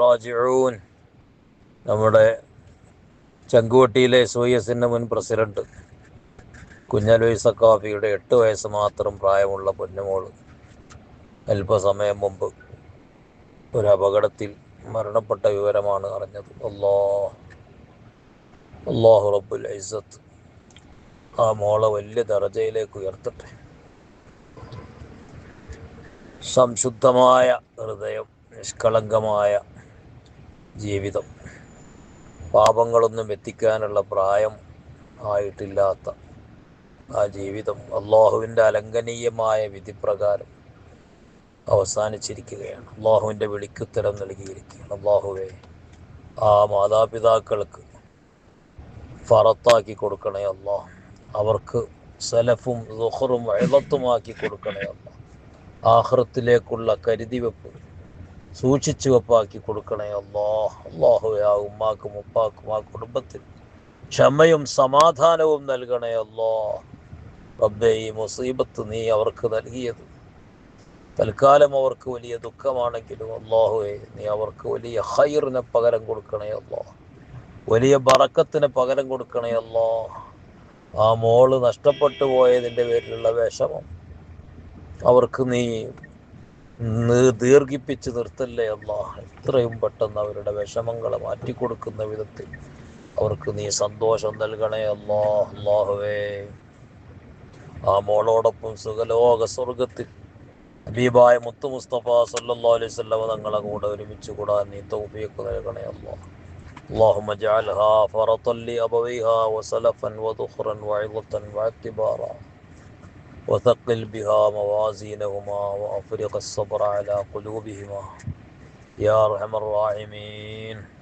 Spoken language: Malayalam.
റാജിഊൻ. നമ്മുടെ ചങ്കുവട്ടിയിലെ സൂയസിന്റെ മുൻ പ്രസിഡന്റ് കുഞ്ഞലോയിസ സക്കാഫിയുടെ എട്ട് വയസ്സ് മാത്രം പ്രായമുള്ള പൊന്നുമോൾ അല്പസമയം മുമ്പ് ഒരു അപകടത്തിൽ മരണപ്പെട്ട വിവരമാണ് അറിഞ്ഞത്. അല്ലാ അള്ളാഹു റബ്ബുൽ ഐസത്ത് ആ മോളെ വലിയ ദർജയിലേക്ക് ഉയർത്തട്ടെ. സംശുദ്ധമായ ഹൃദയം നിഷ്കളങ്കമായ ജീവിതം. പാപങ്ങളൊന്നും എത്തിക്കാനുള്ള പ്രായം ആയിട്ടില്ലാത്ത ആ ജീവിതം അള്ളാഹുവിന്റെ അലംഘനീയമായ വിധിപ്രകാരം അവസാനിച്ചിരിക്കുകയാണ്. അള്ളാഹുവിന്റെ വിളിക്കുത്തരം നൽകിയിരിക്കുകയാണ്. അള്ളാഹുവെ ആ മാതാപിതാക്കൾക്ക് ഫറത്താക്കി കൊടുക്കണേ അള്ളാഹ് അവർക്ക് സലഫും ദുഹറും എളത്തുമാക്കി കൊടുക്കണേ അള്ളാഹ് ആഹ്റത്തിലേക്കുള്ള കരുതി വെപ്പ്. സൂക്ഷിച്ചു വെപ്പാക്കി കൊടുക്കണേ അള്ളാഹ് അള്ളാഹുവെ ആ ഉമ്മാക്കും ഉപ്പാക്കും ആ കുടുംബത്തിൽ ക്ഷമയും സമാധാനവും നൽകണേ അല്ലോ റബ്ബെ ഈ മുസീബത്ത് നീ അവർക്ക് നൽകിയത്. തൽക്കാലം അവർക്ക് വലിയ ദുഃഖമാണെങ്കിലും അള്ളാഹുവെ നീ അവർക്ക് വലിയ ഹൈറിന് പകരം കൊടുക്കണേ അല്ലോ വലിയ ബറക്കത്തിന് പകരം കൊടുക്കണേ അല്ലോ ആ മോൾ നഷ്ടപ്പെട്ടു പോയതിന്റെ പേരിലുള്ള വിഷമം അവർക്ക് നീ നി- ദീർഘിപ്പിച്ച് നിർത്തല്ലേ അള്ളാഹ് എത്രയും പെട്ടെന്ന് അവരുടെ വിഷമങ്ങളെ മാറ്റിക്കൊടുക്കുന്ന വിധത്തിൽ അവർക്ക് നീ സന്തോഷം നൽകണേ അല്ലോ അള്ളാഹുവേ ആ മോളോടൊപ്പം സുഖലോക സ്വർഗത്തിൽ ഹബീബായ മുത്തു മുസ്തഫ സല്ലല്ലാഹു അലൈഹി വസല്ലം തങ്ങളെ കൂടെ ഒരുമിച്ച് കൂടാൻ നീ തൗഫീഖ് നൽകണേ അല്ലോ اللهم اجعلها فرطا لأبويها وسلفا وذخرا وعظة واعتبارا وثقل بها موازينهما وأفرغ الصبر على قلوبهما. يا أرحم الراحمين.